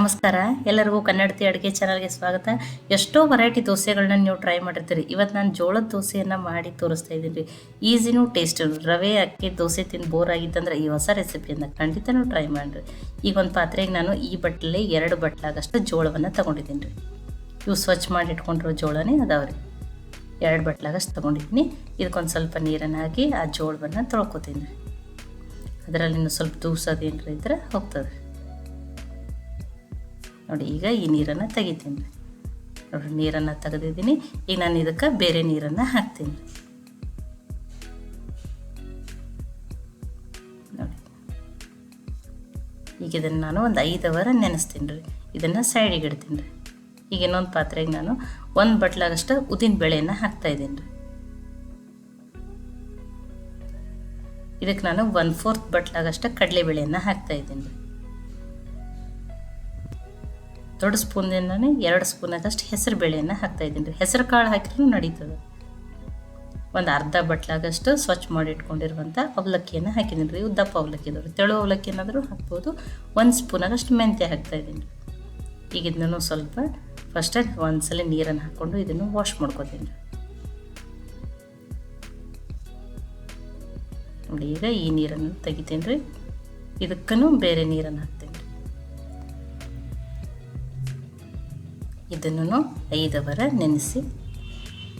ನಮಸ್ಕಾರ. ಎಲ್ಲರಿಗೂ ಕನ್ನಡತಿ ಅಡುಗೆ ಚಾನಲ್ಗೆ ಸ್ವಾಗತ. ಎಷ್ಟೋ ವೆರೈಟಿ ದೋಸೆಗಳನ್ನ ನೀವು ಟ್ರೈ ಮಾಡಿರ್ತೀರಿ. ಇವತ್ತು ನಾನು ಜೋಳದ ದೋಸೆಯನ್ನು ಮಾಡಿ ತೋರಿಸ್ತಾ ಇದ್ದೀನಿ. ರೀ ಈಸಿನೂ ಟೇಸ್ಟ್ ರವೆ, ಅಕ್ಕಿ, ದೋಸೆ ತಿಂದು ಬೋರ್ ಆಗಿತ್ತಂದ್ರೆ ಈ ಹೊಸ ರೆಸಿಪಿಯನ್ನು ಖಂಡಿತನೂ ಟ್ರೈ ಮಾಡಿರಿ. ಈಗ ಒಂದು ಪಾತ್ರೆಗೆ ನಾನು ಈ ಬಟ್ಲಲ್ಲಿ ಎರಡು ಬಟ್ಲಾಗಷ್ಟು ಜೋಳವನ್ನು ತೊಗೊಂಡಿದ್ದೀನಿ ರೀ. ಇವು ಸ್ವಚ್ಛ ಮಾಡಿ ಇಟ್ಕೊಂಡಿರೋ ಜೋಳನೇ ಅದಾವೆ ರೀ. ಎರಡು ಬಟ್ಲಾಗಷ್ಟು ತೊಗೊಂಡಿದ್ದೀನಿ. ಇದಕ್ಕೊಂದು ಸ್ವಲ್ಪ ನೀರನ್ನು ಹಾಕಿ ಆ ಜೋಳವನ್ನು ತೊಳ್ಕೊತೀನಿ. ರೀ ಅದರಲ್ಲಿ ಸ್ವಲ್ಪ ದೂಸೋದೇನ್ರಿ ಇದ್ರೆ ಹೋಗ್ತದೆ. ನೋಡಿ, ಈಗ ಈ ನೀರನ್ನು ತೆಗಿತೀನಿ. ನೋಡಿ ನೀರನ್ನು ತೆಗೆದಿದ್ದೀನಿ. ಈಗ ನಾನು ಇದಕ್ಕೆ ಬೇರೆ ನೀರನ್ನು ಹಾಕ್ತೀನಿ. ನೋಡಿ. ಈಗ ಇದನ್ನು ನಾನು ಒಂದು ಐದು ಅವರ್ ನೆನೆಸ್ತೀನಿ ರೀ. ಇದನ್ನು ಸೈಡಿಗೆ ಇಡ್ತೀನಿ ರೀ. ಈಗ ಇನ್ನೊಂದು ಪಾತ್ರೆಗೆ ನಾನು ಒಂದು ಬಟ್ಲಾಗಷ್ಟು ಉದ್ದಿನ ಬೇಳೆಯನ್ನು ಹಾಕ್ತಾಯಿದ್ದೀನಿ ರೀ. ಇದಕ್ಕೆ ನಾನು ಒನ್ ಫೋರ್ತ್ ಬಟ್ಲಾಗಷ್ಟು ಕಡಲೆಬೇಳೆಯನ್ನು ಹಾಕ್ತಾಯಿದ್ದೀನಿ ರೀ. ದೊಡ್ಡ ಸ್ಪೂನಿಂದನೇ ಎರಡು ಸ್ಪೂನಾಗಷ್ಟು ಹೆಸರು ಬೇಳೆಯನ್ನು ಹಾಕ್ತಾಯಿದ್ದೀನಿ ರೀ. ಹೆಸರು ಕಾಳು ಹಾಕಿದ್ರೂ ನಡೀತದೆ. ಒಂದು ಅರ್ಧ ಬಟ್ಲಾಗಷ್ಟು ಸ್ವಚ್ಛ ಮಾಡಿ ಇಟ್ಕೊಂಡಿರುವಂಥ ಅವಲಕ್ಕಿಯನ್ನು ಹಾಕಿದ್ದೀನಿ ರೀ. ಉದ್ದಪ್ಪ ಅವಲಕ್ಕಿ ಇದಾವೆ ತೆಳು ಅವಲಕ್ಕಿ ಏನಾದರೂ ಹಾಕ್ಬೋದು. ಒಂದು ಸ್ಪೂನಾಗಷ್ಟು ಮೆಂತ್ಯ ಹಾಕ್ತಾಯಿದ್ದೀನಿ ರೀ. ಈಗ ಇದನ್ನು ಸ್ವಲ್ಪ ಫಸ್ಟ್ ಒಂದ್ಸಲ ನೀರನ್ನು ಹಾಕ್ಕೊಂಡು ಇದನ್ನು ವಾಶ್ ಮಾಡ್ಕೊತೀನಿ ರೀ. ನೋಡಿ ಈಗ ಈ ನೀರನ್ನು ತೆಗಿತೀನಿ ರೀ. ಇದಕ್ಕೂ ಬೇರೆ ನೀರನ್ನು ಹಾಕ್ತೀನಿ. ಇದನ್ನು ಐದು ಅವರ ನೆನೆಸಿ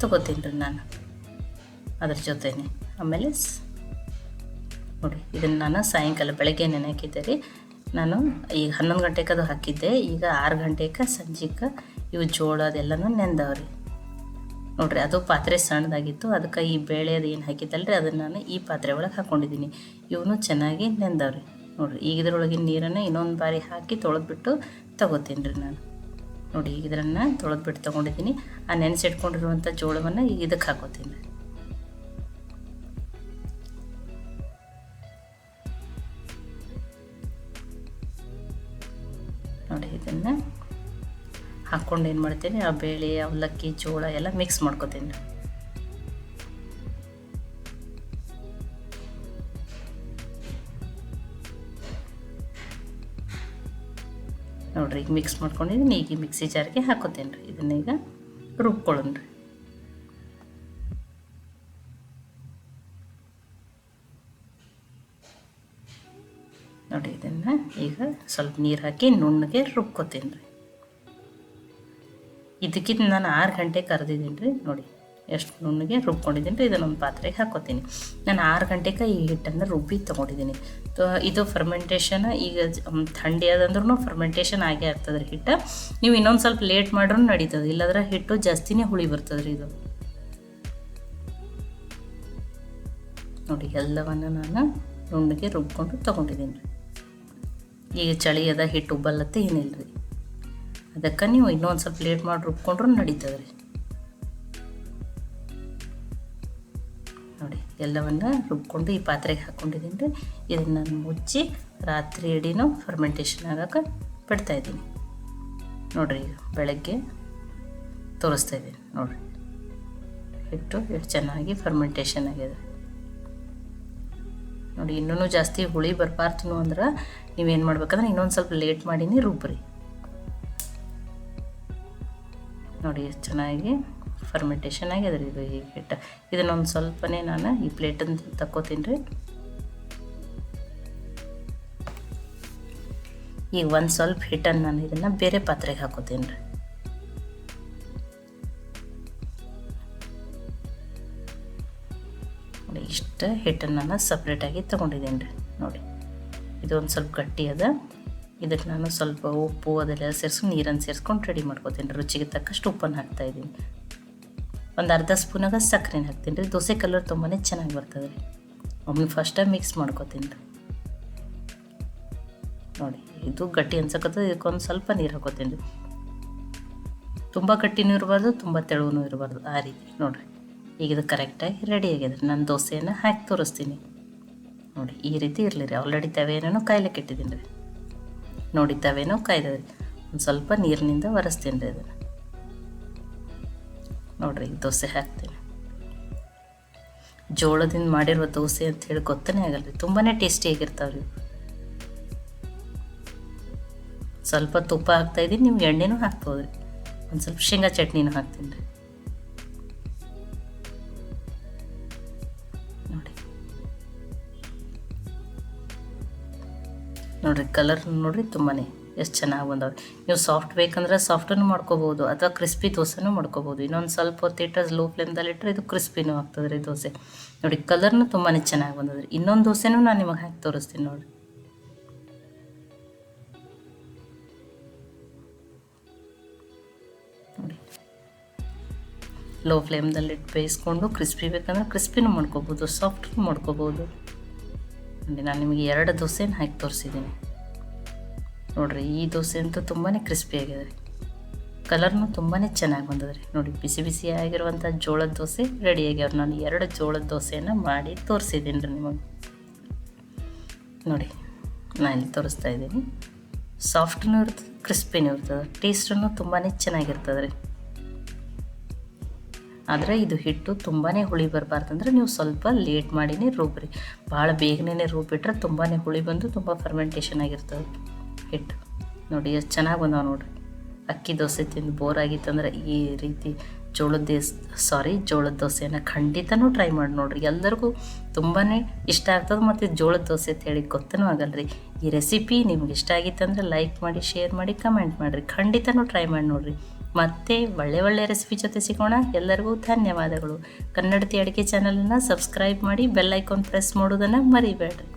ತಗೋತೀನಿ ರೀ ನಾನು. ಅದ್ರ ಜೊತೆನೆ. ಆಮೇಲೆ ನೋಡಿ, ಇದನ್ನು ನಾನು ಸಾಯಂಕಾಲ ಬೆಳಗ್ಗೆ ನೆನೆಕಿದ್ದೆ ರೀ. ನಾನು ಈಗ ಹನ್ನೊಂದು ಗಂಟೆಗೆ ಅದು ಹಾಕಿದ್ದೆ. ಈಗ ಆರು ಗಂಟೆಗೆ ಸಂಜೆಗೆ ಇವು ಜೋಳ ಅದೆಲ್ಲನೂ ನೆಂದವ್ರಿ ನೋಡ್ರಿ, ಅದು ಪಾತ್ರೆ ಸಣ್ಣದಾಗಿತ್ತು. ಅದಕ್ಕೆ ಈ ಬೇಳೆ ಅದು ಏನು ರೀ, ಅದನ್ನು ನಾನು ಈ ಪಾತ್ರೆ ಒಳಗೆ ಹಾಕ್ಕೊಂಡಿದ್ದೀನಿ ಇವನು ಚೆನ್ನಾಗಿ ನೆಂದವ್ರಿ ನೋಡ್ರಿ, ಈಗ ಇದ್ರೊಳಗಿನ ನೀರನ್ನು ಇನ್ನೊಂದು ಬಾರಿ ಹಾಕಿ ತೊಳೆದ್ಬಿಟ್ಟು ತಗೋತೀನಿ ರೀ ನಾನು. ನೋಡಿ ಈಗ ಇದನ್ನು ತೊಳೆದ್ಬಿಟ್ಟು ತೊಗೊಂಡಿದ್ದೀನಿ. ಆ ನೆನೆಸಿಟ್ಕೊಂಡಿರುವಂಥ ಜೋಳವನ್ನು ಈಗ ಇದಕ್ಕೆ ಹಾಕೋತೀನಿ. ನೋಡಿ, ಇದನ್ನು ಹಾಕ್ಕೊಂಡು ಏನು ಮಾಡ್ತೀನಿ, ಆ ಬೇಳೆ, ಅವಲಕ್ಕಿ, ಜೋಳ ಎಲ್ಲ ಮಿಕ್ಸ್ ಮಾಡ್ಕೊತೀನಿ. ನೋಡ್ರಿ, ಈಗ ಮಿಕ್ಸ್ ಮಾಡ್ಕೊಂಡಿದ್ದೀನಿ ಈಗ ಮಿಕ್ಸಿ ಜಾರಿಗೆ ಹಾಕೋತೀನಿ ರೀ ಇದನ್ನ ಈಗ ರುಬ್ಕೊಳ್ಳೋಣ ರೀ ನೋಡಿ, ಇದನ್ನು ಈಗ ಸ್ವಲ್ಪ ನೀರು ಹಾಕಿ ನುಣ್ಣಗೆ ರುಬ್ಕೋತೀನಿ ರೀ ಇದಕ್ಕಿಂತ ನಾನು ಆರು ಗಂಟೆ ಕರೆದಿದ್ದೀನಿ ರೀ ನೋಡಿ. ಎಷ್ಟು ನುಣ್ಣಗೆ ರುಬ್ಕೊಂಡಿದ್ದೀನಿ ರೀ ಇದನ್ನೊಂದು ಪಾತ್ರೆಗೆ ಹಾಕೋತೀನಿ ನಾನು ಆರು ಗಂಟೆಗೆ ಈ ಹಿಟ್ಟನ್ನು ರುಬ್ಬಿ ತೊಗೊಂಡಿದ್ದೀನಿ. ಇದು ಫರ್ಮೆಂಟೇಷನ್ ಈಗ ಥಂಡಿ ಆದಂದ್ರೂ ಫರ್ಮೆಂಟೇಷನ್ ಆಗೇ ಆಗ್ತದೆ ರೀ ಹಿಟ್ಟು. ನೀವು ಇನ್ನೊಂದು ಸ್ವಲ್ಪ ಲೇಟ್ ಮಾಡ್ರೂ ನಡೀತದೆ, ಇಲ್ಲಾಂದ್ರೆ ಹಿಟ್ಟು ಜಾಸ್ತಿನೇ ಹುಳಿ ಬರ್ತದೆ ರೀ ಇದು. ನೋಡಿ, ಎಲ್ಲವನ್ನು ನಾನು ನುಣ್ಣಗೆ ರುಬ್ಕೊಂಡು ತೊಗೊಂಡಿದ್ದೀನಿ. ರೀ ಈಗ ಚಳಿ ಅದ ಹಿಟ್ಟು ಉಬ್ಬಲ್ಲತ್ತೆ ಏನಿಲ್ಲ ರೀ ಅದಕ್ಕೆ ನೀವು ಇನ್ನೊಂದು ಸ್ವಲ್ಪ ಲೇಟ್ ಮಾಡಿ ರುಬ್ಕೊಂಡ್ರೂ ನಡೀತದೆ ರೀ. ನೋಡಿ, ಎಲ್ಲವನ್ನು ರುಬ್ಕೊಂಡು ಈ ಪಾತ್ರೆಗೆ ಹಾಕ್ಕೊಂಡಿದ್ದೀನಿ ರೀ ಇದನ್ನು ನಾನು ಮುಚ್ಚಿ ರಾತ್ರಿ ಇಡೀನೂ ಫರ್ಮೆಂಟೇಷನ್ ಆಗಕ್ಕೆ ಬಿಡ್ತಾಯಿದ್ದೀನಿ ನೋಡಿರಿ, ಈಗ ಬೆಳಗ್ಗೆ ತೋರಿಸ್ತಾ ಇದ್ದೀನಿ, ನೋಡಿರಿ. ಇಟ್ಟು ಎಷ್ಟು ಚೆನ್ನಾಗಿ ಫರ್ಮೆಂಟೇಷನ್ ಆಗಿದೆ. ನೋಡಿ ಇನ್ನೂ ಜಾಸ್ತಿ ಹುಳಿ ಬರಬಾರ್ದು ಅಂದ್ರೆ ನೀವೇನು ಮಾಡ್ಬೇಕಂದ್ರೆ ಇನ್ನೊಂದು ಸ್ವಲ್ಪ ಲೇಟ್ ಮಾಡೀನಿ ರುಬ್ಬ್ರಿ ನೋಡಿ, ಎಷ್ಟು ಚೆನ್ನಾಗಿ ಫರ್ಮೆಂಟೇಷನ್ ಆಗ್ಯದ ಇದು ಈ ಹಿಟ್ಟು. ಇದನ್ನೊಂದು ಸ್ವಲ್ಪನೇ ನಾನು ಈ ಪ್ಲೇಟನ್ನು ತಕ್ಕೋತೀನಿ ರೀ. ಈಗ ಒಂದು ಸ್ವಲ್ಪ ಹಿಟ್ಟನ್ನು ನಾನು ಇದನ್ನು ಬೇರೆ ಪಾತ್ರೆಗೆ ಹಾಕೋತೀನಿ ರೀ. ನೋಡಿ, ಇಷ್ಟು ಹಿಟ್ಟನ್ನು ನಾನು ಸಪ್ರೇಟಾಗಿ ತೊಗೊಂಡಿದ್ದೀನಿ ರೀ. ನೋಡಿ, ಇದು ಒಂದು ಸ್ವಲ್ಪ ಗಟ್ಟಿ ಅದ. ಇದಕ್ಕೆ ನಾನು ಸ್ವಲ್ಪ ಉಪ್ಪು, ಅದೆಲ್ಲ ಸೇರಿಸ್ಕೊಂಡು ನೀರನ್ನು ಸೇರಿಸ್ಕೊಂಡು ರೆಡಿ ಮಾಡ್ಕೊತೀನಿ ರುಚಿಗೆ ತಕ್ಕಷ್ಟು ಉಪ್ಪನ್ನು ಹಾಕ್ತಾಯಿದ್ದೀನಿ ಒಂದು ಅರ್ಧ ಸ್ಪೂನಾಗ ಸಕ್ಕರೆನ ಹಾಕ್ತೀನಿ ರೀ. ದೋಸೆ ಕಲರ್ ತುಂಬಾ ಚೆನ್ನಾಗಿ ಬರ್ತದೆ ರೀ. ಒಮ್ಮೆ ಟೈಮ್ ಮಿಕ್ಸ್ ಮಾಡ್ಕೊತೀನಿ ರೀ. ನೋಡಿ, ಇದು ಗಟ್ಟಿ ಅನ್ಸಕತ್ತದ, ಇದಕ್ಕೊಂದು ಸ್ವಲ್ಪ ನೀರು ಹಾಕೋತೀನಿ ರೀ. ತುಂಬ ಗಟ್ಟಿನೂ ಇರಬಾರ್ದು, ತುಂಬ ತೆಳುವೂ ಇರಬಾರ್ದು ಆ ರೀತಿ. ನೋಡಿರಿ, ಈಗ ಇದು ಕರೆಕ್ಟಾಗಿ ರೆಡಿ ಆಗಿದೆ ನಾನು ದೋಸೆಯನ್ನು ಹಾಕಿ ತೋರಿಸ್ತೀನಿ. ನೋಡಿ, ಈ ರೀತಿ ಇರಲಿ ರೀ. ಆಲ್ರೆಡಿ ತವೆಯನ್ನು ಕಾಯ್ಲಿಕ್ಕೆ ಇಟ್ಟಿದ್ದೀನಿ ರೀ. ನೋಡಿ ತವೆನೂ ಕಾಯ್ದದ್ರಿ ರೀ. ಒಂದು ಸ್ವಲ್ಪ ನೀರಿನಿಂದ ಒರೆಸ್ತೀನಿ ರೀ ಅದನ್ನು ನೋಡಿರಿ ಈಗ ದೋಸೆ ಹಾಕ್ತೀನಿ ಜೋಳದಿಂದ ಮಾಡಿರುವ ದೋಸೆ ಅಂತ ಹೇಳಿ ಗೊತ್ತನೇ ಆಗಲ್ಲ ತುಂಬಾ ಟೇಸ್ಟಿಯಾಗಿರ್ತಾವೆ ರೀ ಸ್ವಲ್ಪ ತುಪ್ಪ ಹಾಕ್ತಾಯಿದ್ದೀನಿ ನಿಮ್ಗೆ ಎಣ್ಣೆನೂ ಹಾಕ್ಬೋದು ರೀ ಒಂದು ಸ್ವಲ್ಪ ಶೇಂಗಾ ಚಟ್ನಿನೂ ಹಾಕ್ತೀನಿ ರೀ. ನೋಡಿ. ನೋಡಿರಿ ಕಲರ್ ನೋಡಿರಿ ತುಂಬಾ ಎಷ್ಟು ಚೆನ್ನಾಗಿ ಬಂದವೆ. ನೀವು ಸಾಫ್ಟ್ ಬೇಕಂದ್ರೆ ಸಾಫ್ಟನ್ನು ಮಾಡ್ಕೋಬೋದು, ಅಥವಾ ಕ್ರಿಸ್ಪಿ ದೋಸೆನೂ ಮಾಡ್ಕೋಬೋದು. ಇನ್ನೊಂದು ಸ್ವಲ್ಪ ಹೊತ್ತಿಟ್ಟು ಲೋ ಫ್ಲೇಮ್ದಲ್ಲಿ ಇಟ್ಟರೆ ಇದು ಕ್ರಿಸ್ಪಿನೂ ಆಗ್ತದೆ ರೀ ದೋಸೆ. ನೋಡಿ ಕಲರ್ನು ತುಂಬಾ ಚೆನ್ನಾಗಿ ಬಂದದ್ರಿ. ಇನ್ನೊಂದು ದೋಸೆನೂ ನಾನು ನಿಮಗೆ ಹಾಕಿ ತೋರಿಸ್ತೀನಿ ನೋಡಿ. ಲೋ ಫ್ಲೇಮ್ದಲ್ಲಿ ಇಟ್ಟು ಬೇಯಿಸ್ಕೊಂಡು ಕ್ರಿಸ್ಪಿ ಬೇಕಂದ್ರೆ ಕ್ರಿಸ್ಪಿನೂ ಮಾಡ್ಕೋಬೋದು ಸಾಫ್ಟೂ ಮಾಡ್ಕೋಬೋದು. ನೋಡಿ, ನಾನು ನಿಮಗೆ ಎರಡು ದೋಸೆನ ಹಾಕಿ ತೋರಿಸಿದ್ದೀನಿ ನೋಡಿರಿ, ಈ ದೋಸೆ ಅಂತೂ ತುಂಬಾ ರೀ ಕಲರ್ನು ತುಂಬಾ ಚೆನ್ನಾಗಿ ಬಂದದ ರೀ. ನೋಡಿ, ಬಿಸಿ ಬಿಸಿ ಆಗಿರುವಂಥ ಜೋಳದ ದೋಸೆ ರೆಡಿ ಆಗ್ಯಾವ ನಾನು ಎರಡು ಜೋಳದ ದೋಸೆಯನ್ನು ಮಾಡಿ ತೋರಿಸಿದ್ದೀನಿ ರೀ ನಿಮಗೆ. ನೋಡಿ, ನಾನು ಇಲ್ಲಿ ತೋರಿಸ್ತಾ ಇದ್ದೀನಿ. ಸಾಫ್ಟ್ನೂ ಇರ್ತದೆ ಕ್ರಿಸ್ಪಿನೂ ಇರ್ತದೆ. ಟೇಸ್ಟನ್ನು ತುಂಬಾ ಚೆನ್ನಾಗಿರ್ತದೆ ರೀ. ಆದರೆ ಇದು ಹಿಟ್ಟು ತುಂಬಾ ಹುಳಿ ಬರಬಾರ್ದಂದ್ರೆ ನೀವು ಸ್ವಲ್ಪ ಲೇಟ್ ಮಾಡಿನೇ ರುಬ್ಬ್ರಿ ಭಾಳ ಬೇಗನೆ ರುಬ್ಬಿಟ್ರೆ ತುಂಬಾ ಹುಳಿ ಬಂದು ತುಂಬ ಫರ್ಮೆಂಟೇಷನ್ ಆಗಿರ್ತದೆ. ಹಿಟ್ಟು. ನೋಡಿ, ಎಷ್ಟು ಚೆನ್ನಾಗಿ ಬಂದಾವೆ ನೋಡಿರಿ. ಅಕ್ಕಿ ದೋಸೆ ತಿಂದು ಬೋರ್ ಆಗಿತ್ತಂದ್ರೆ ಈ ರೀತಿ ಜೋಳದ ದೇಸ್ ಸಾರಿ ಜೋಳದ ದೋಸೆನ ಖಂಡಿತನೂ ಟ್ರೈ ಮಾಡಿ ನೋಡ್ರಿ. ಎಲ್ಲರಿಗೂ ತುಂಬಾ ಇಷ್ಟ ಆಗ್ತದೆ ಮತ್ತು ಜೋಳದ ದೋಸೆ ಅಂತ ಹೇಳಿ ಗೊತ್ತನೂ ಆಗಲ್ಲ ರೀ ಈ ರೆಸಿಪಿ ನಿಮ್ಗೆ ಇಷ್ಟ ಆಗಿತ್ತಂದ್ರೆ ಲೈಕ್ ಮಾಡಿ ಶೇರ್ ಮಾಡಿ ಕಮೆಂಟ್ ಮಾಡಿರಿ. ಖಂಡಿತನೂ ಟ್ರೈ ಮಾಡಿ ನೋಡಿರಿ. ಮತ್ತೆ ಒಳ್ಳೆ ಒಳ್ಳೆ ರೆಸಿಪಿ ಜೊತೆ ಸಿಗೋಣ. ಎಲ್ಲರಿಗೂ ಧನ್ಯವಾದಗಳು. ಕನ್ನಡತಿ ಅಡುಗೆ ಚಾನಲನ್ನು ಸಬ್ಸ್ಕ್ರೈಬ್ ಮಾಡಿ ಬೆಲ್ ಐಕಾನ್ ಪ್ರೆಸ್ ಮಾಡೋದನ್ನು ಮರಿಬೇಡ್ರಿ.